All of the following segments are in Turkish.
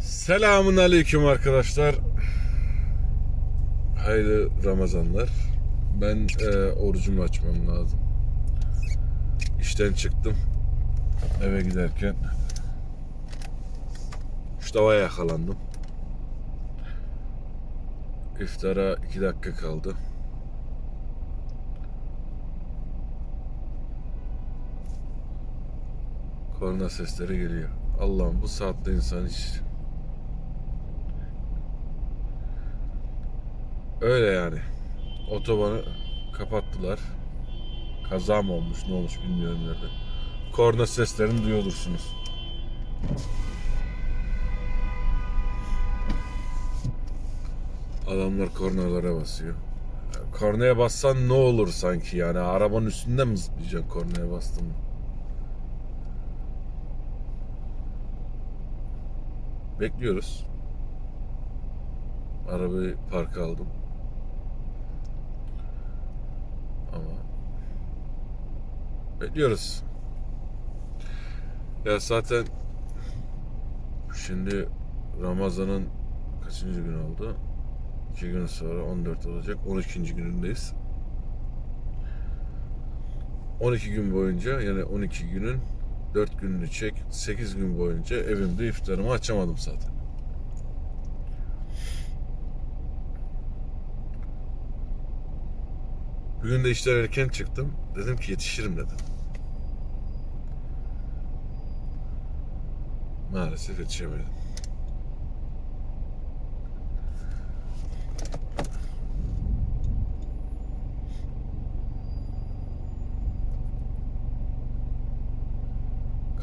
Selamun aleyküm arkadaşlar. Hayırlı Ramazanlar. Ben e, orucumu açmam lazım. İşten çıktım. Eve giderken Mustafa'ya yakalandım. İftara iki dakika kaldı. Korna sesleri geliyor. Allah'ım bu saatte insan hiç Öyle yani. Otobanı kapattılar. Kaza mı olmuş ne olmuş bilmiyorum nerede. Korna seslerini duyulursunuz. Adamlar kornalara basıyor. Kornaya bassan ne olur sanki yani arabanın üstünde mi zıplayacaksın kornaya bastın mı? Bekliyoruz. Arabayı parka aldım. Ama bekliyoruz. Ya zaten şimdi Ramazan'ın kaçıncı gün oldu? İki gün sonra 14 olacak. 12. günündeyiz. 12 gün boyunca yani 12 günün 4 gününü çek 8 gün boyunca evimde iftarımı açamadım zaten. Bugün de işten erken çıktım. Dedim ki yetişirim dedim. Maalesef yetişemedim.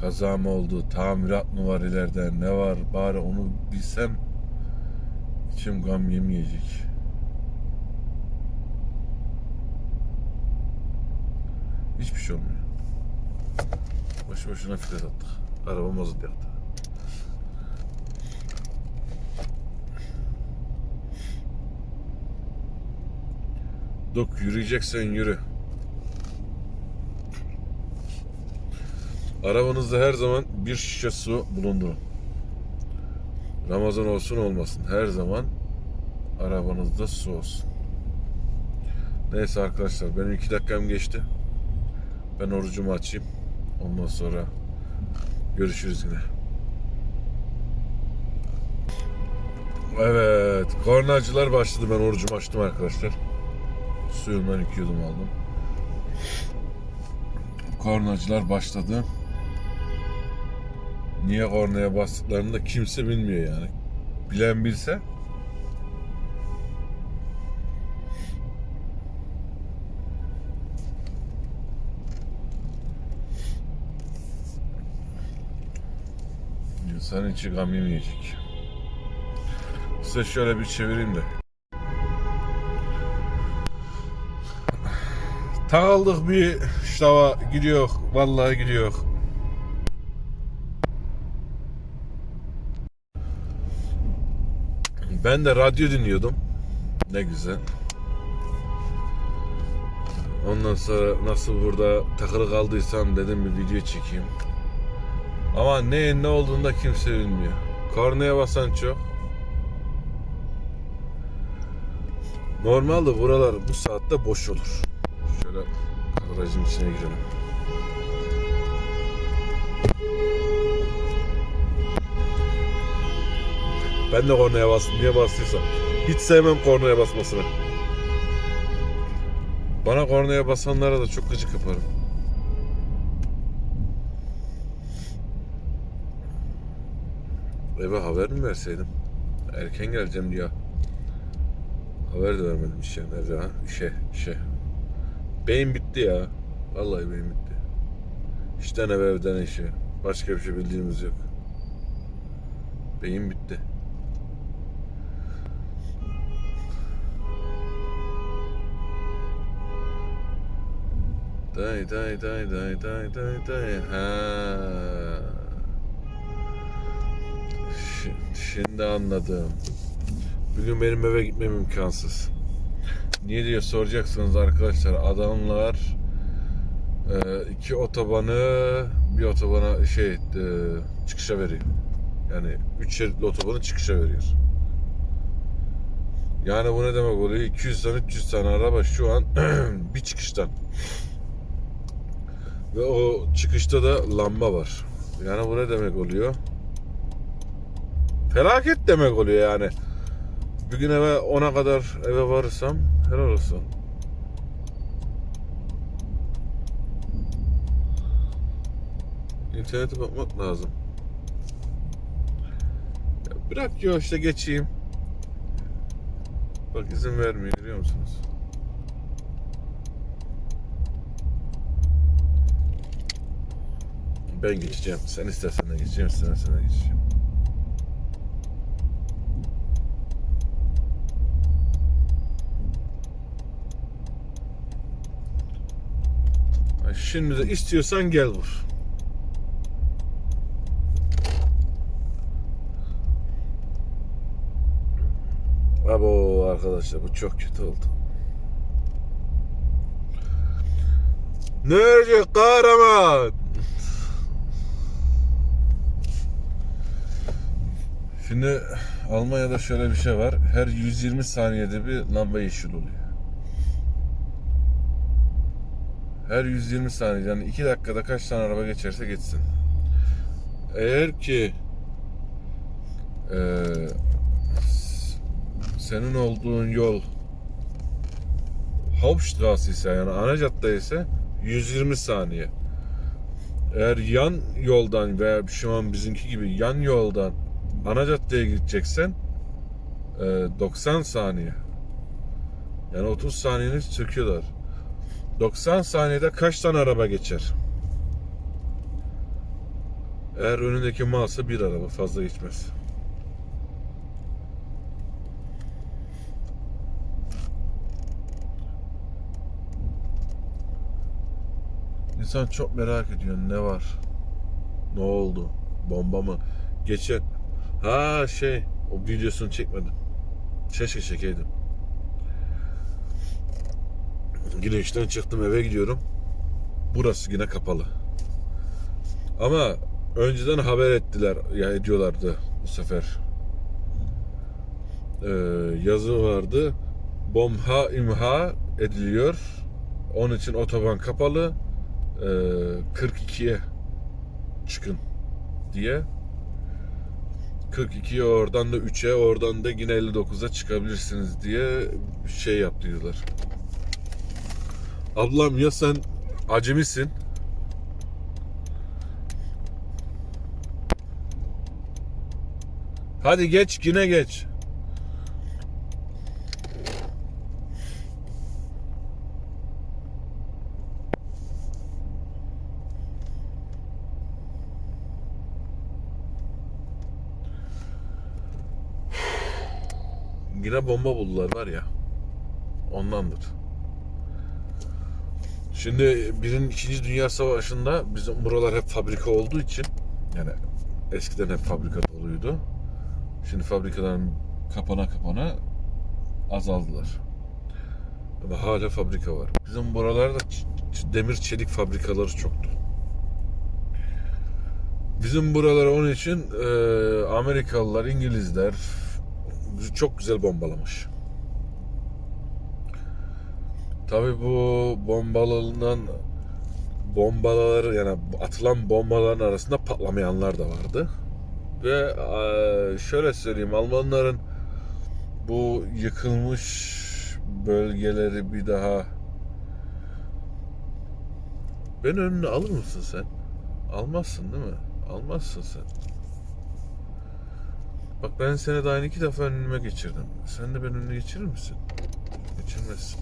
Kaza mı oldu, tamirat mı var ileride, ne var bari onu bilsem içim gam yemeyecek. Şey olmuyor. Boşu boşuna fitet attık. Araba mazot yaktı. Dok yürüyeceksen yürü. Arabanızda her zaman bir şişe su bulundurun. Ramazan olsun olmasın. Her zaman arabanızda su olsun. Neyse arkadaşlar benim iki dakikam geçti. Ben orucumu açayım. Ondan sonra görüşürüz yine. Evet, kornacılar başladı. Ben orucumu açtım arkadaşlar. Suyumdan iki yudum aldım. Kornacılar başladı. Niye kornaya bastıklarını da kimse bilmiyor yani. Bilen bilse İnsan içi gam yemeyecek. Size şöyle bir çevireyim de. Takıldık bir şava gidiyor. Vallahi gidiyor. Ben de radyo dinliyordum. Ne güzel. Ondan sonra nasıl burada takılı kaldıysam dedim bir video çekeyim. Ama ne ne olduğunu da kimse bilmiyor. Kornaya basan çok. Normalde buralar bu saatte boş olur. Şöyle aracın içine girelim. Ben de kornaya bastım. Niye bastıysam. Hiç sevmem kornaya basmasını. Bana kornaya basanlara da çok gıcık yaparım. Eve haber mi verseydim? Erken geleceğim diyor. Haber de vermedim işe. Nerede ha? İşe, işe. Beyin bitti ya. Vallahi beyin bitti. İşten eve evden işe. Başka bir şey bildiğimiz yok. Beyin bitti. Day day day day day day day. Ha. Şimdi anladım. Bugün benim eve gitmem imkansız. Niye diye soracaksınız arkadaşlar. Adamlar e, iki otobanı bir otobana şey e, çıkışa veriyor. Yani 3 şeritli otobanın çıkışa veriyor. Yani bu ne demek oluyor? 200 tane 300 tane araba şu an bir çıkıştan. Ve o çıkışta da lamba var. Yani bu ne demek oluyor? Felaket demek oluyor yani. Bir gün eve 10'a kadar eve varırsam helal olsun. İnternete bakmak lazım. Ya bırak ya işte geçeyim. Bak izin vermiyor görüyor musunuz? Ben geçeceğim. Sen istersen de geçeceğim, istersen de geçeceğim. Şimdi de istiyorsan gel vur. Abo arkadaşlar bu çok kötü oldu. Nerede kahraman? Şimdi Almanya'da şöyle bir şey var. Her 120 saniyede bir lamba yeşil oluyor. Her 120 saniye yani 2 dakikada kaç tane araba geçerse geçsin. Eğer ki s- senin olduğun yol Hauptstraße ise yani ana cadde ise 120 saniye. Eğer yan yoldan veya şu an bizimki gibi yan yoldan ana caddeye gideceksen e, 90 saniye. Yani 30 saniyeni söküyorlar. 90 saniyede kaç tane araba geçer? Eğer önündeki malsa bir araba fazla geçmez. İnsan çok merak ediyor ne var? Ne oldu? Bomba mı? Geçen ha şey o videosunu çekmedim. Keşke çekeydim. Yine işten çıktım eve gidiyorum. Burası yine kapalı. Ama önceden haber ettiler ya ediyorlardı bu sefer. Ee, yazı vardı. Bomba imha ediliyor. Onun için otoban kapalı. Ee, 42'ye çıkın diye. 42'ye oradan da 3'e oradan da yine 59'a çıkabilirsiniz diye şey yap diyorlar. Ablam ya sen acemisin Hadi geç yine geç. Yine bomba buldular var ya. Ondandır. Şimdi birin ikinci dünya savaşında bizim buralar hep fabrika olduğu için yani eskiden hep fabrika doluydu. Şimdi fabrikaların kapana kapana azaldılar. Ama hala fabrika var. Bizim buralarda demir çelik fabrikaları çoktu. Bizim buraları onun için e, Amerikalılar, İngilizler çok güzel bombalamış. Tabi bu bombalanan bombalar yani atılan bombaların arasında patlamayanlar da vardı. Ve eee, şöyle söyleyeyim Almanların bu yıkılmış bölgeleri bir daha ben önüne alır mısın sen? Almazsın değil mi? Almazsın sen. Bak ben seni daha iki defa önüme geçirdim. Sen de ben önüne geçirir misin? Geçirmezsin.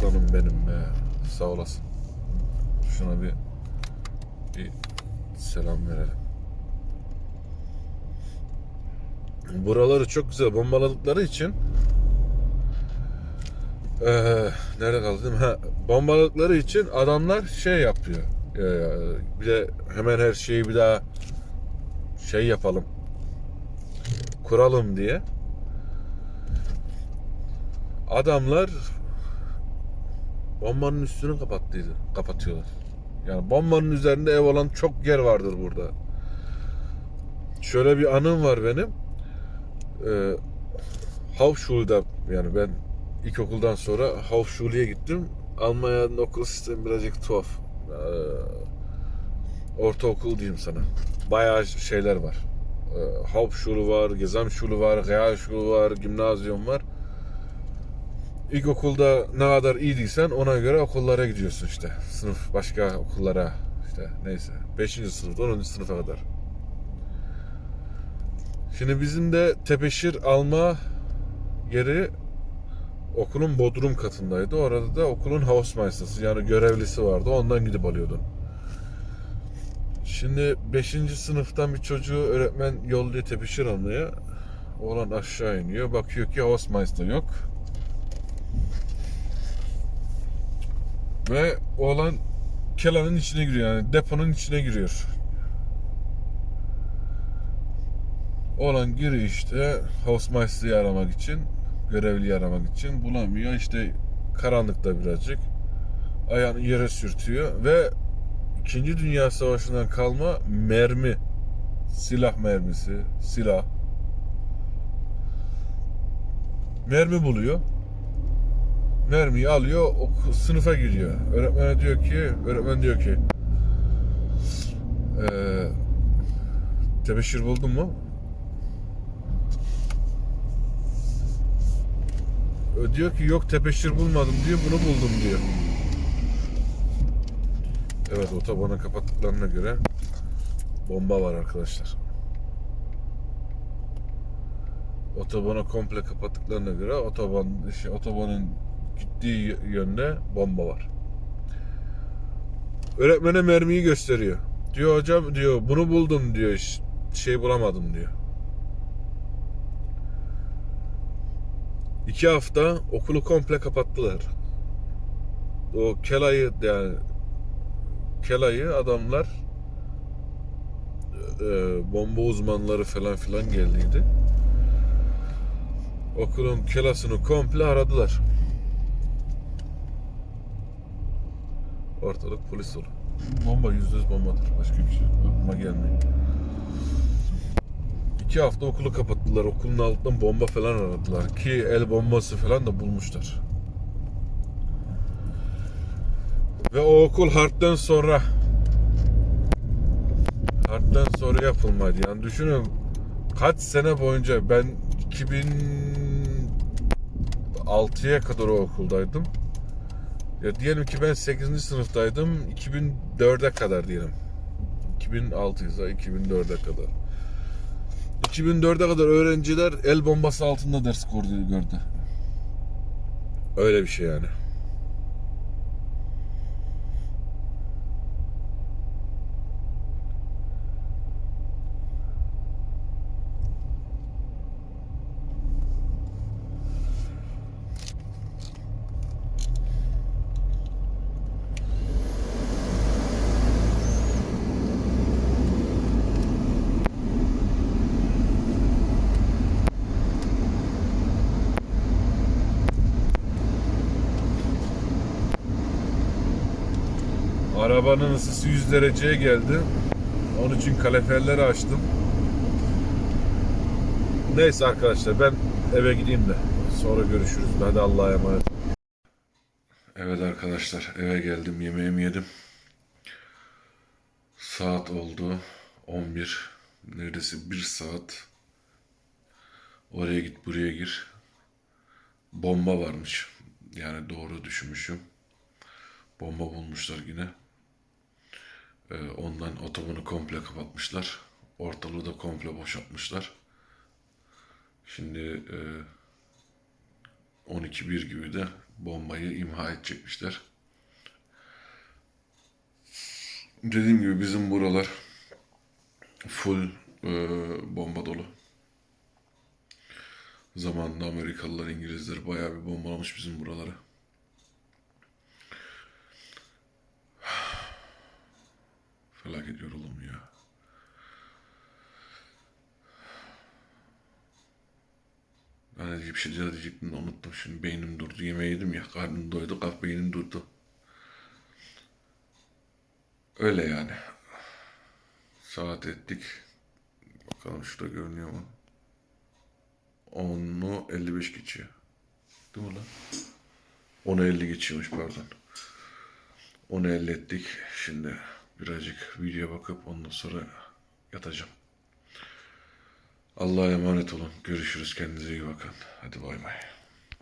Aslanım benim be. Sağ olasın. Şuna bir bir selam verelim. Buraları çok güzel bombaladıkları için eee nerede kaldım? Ha, bombaladıkları için adamlar şey yapıyor. Eee, bir de hemen her şeyi bir daha şey yapalım. Kuralım diye. Adamlar bombanın üstünü kapattıydı. Kapatıyorlar. Yani bombanın üzerinde ev olan çok yer vardır burada. Şöyle bir anım var benim. Ee, Hauptschul'da yani ben ilkokuldan sonra Hauptschul'e gittim. Almanya'nın okul sistemi birazcık tuhaf. Ee, ortaokul diyeyim sana. Bayağı şeyler var. Ee, Hauptschule var, Gesamtschule var, Realschule var, Gimnazyum var. İlkokulda ne kadar iyiydiysen ona göre okullara gidiyorsun işte. Sınıf başka okullara işte neyse. 5. sınıfta 10. sınıfa kadar. Şimdi bizim de tepeşir alma yeri okulun bodrum katındaydı. Orada da okulun Hausmeister'sı yani görevlisi vardı. Ondan gidip alıyordun. Şimdi 5. sınıftan bir çocuğu öğretmen yolluyor tepeşir almaya. Oğlan aşağı iniyor. Bakıyor ki Hausmeister yok. Ve oğlan kelanın içine giriyor yani deponun içine giriyor. Oğlan giriyor işte Hausmeister'ı aramak için, görevliyi aramak için bulamıyor. İşte karanlıkta birazcık ayağını yere sürtüyor ve İkinci Dünya Savaşı'ndan kalma mermi, silah mermisi, silah mermi buluyor. Mermiyi alıyor, o sınıfa giriyor. Öğretmene diyor ki, öğretmen diyor ki eee tebeşir buldun mu? O diyor ki yok tebeşir bulmadım diyor, bunu buldum diyor. Evet otobanı kapattıklarına göre bomba var arkadaşlar. Otobanı komple kapattıklarına göre otoban şey, otobanın gittiği yönde bomba var. Öğretmene mermiyi gösteriyor. Diyor hocam diyor bunu buldum diyor şey bulamadım diyor. İki hafta okulu komple kapattılar. O kelayı yani kelayı adamlar e, bomba uzmanları falan filan geldiydi. Okulun kelasını komple aradılar. Ortalık polis dolu. Bomba yüzde yüz bombadır. Başka bir şey aklıma gelmiyor. İki hafta okulu kapattılar. Okulun altından bomba falan aradılar. Ki el bombası falan da bulmuşlar. Ve o okul harpten sonra harpten sonra yapılmaydı. Yani düşünün kaç sene boyunca ben 2006'ya kadar o okuldaydım. Ya diyelim ki ben 8. sınıftaydım 2004'e kadar diyelim. 2006 ise 2004'e kadar. 2004'e kadar öğrenciler el bombası altında ders gördü. Öyle bir şey yani. Arabanın ısısı 100 dereceye geldi. Onun için kaleferleri açtım. Neyse arkadaşlar ben eve gideyim de sonra görüşürüz. Hadi Allah'a emanet. Evet arkadaşlar eve geldim yemeğimi yedim. Saat oldu 11. Neredeyse 1 saat. Oraya git buraya gir. Bomba varmış. Yani doğru düşünmüşüm. Bomba bulmuşlar yine. Ee, ondan otobanı komple kapatmışlar. Ortalığı da komple boşaltmışlar. Şimdi e, 12.1 gibi de bombayı imha edecekmişler. Dediğim gibi bizim buralar full e, bomba dolu. Zamanında Amerikalılar, İngilizler bayağı bir bombalamış bizim buraları. Felaket yoruldum ya. Yani Sana bir şey diyecektim de unuttum şimdi. Beynim durdu. Yemeği yedim ya. Karnım doydu. Kalk beynim durdu. Öyle yani. Saat ettik. Bakalım şurada görünüyor mu? 10'u 55 geçiyor. Değil mi lan? 10'u 50 geçiyormuş pardon. 10'u 50 ettik. Şimdi birazcık videoya bakıp ondan sonra yatacağım. Allah'a emanet olun. Görüşürüz. Kendinize iyi bakın. Hadi bay bay.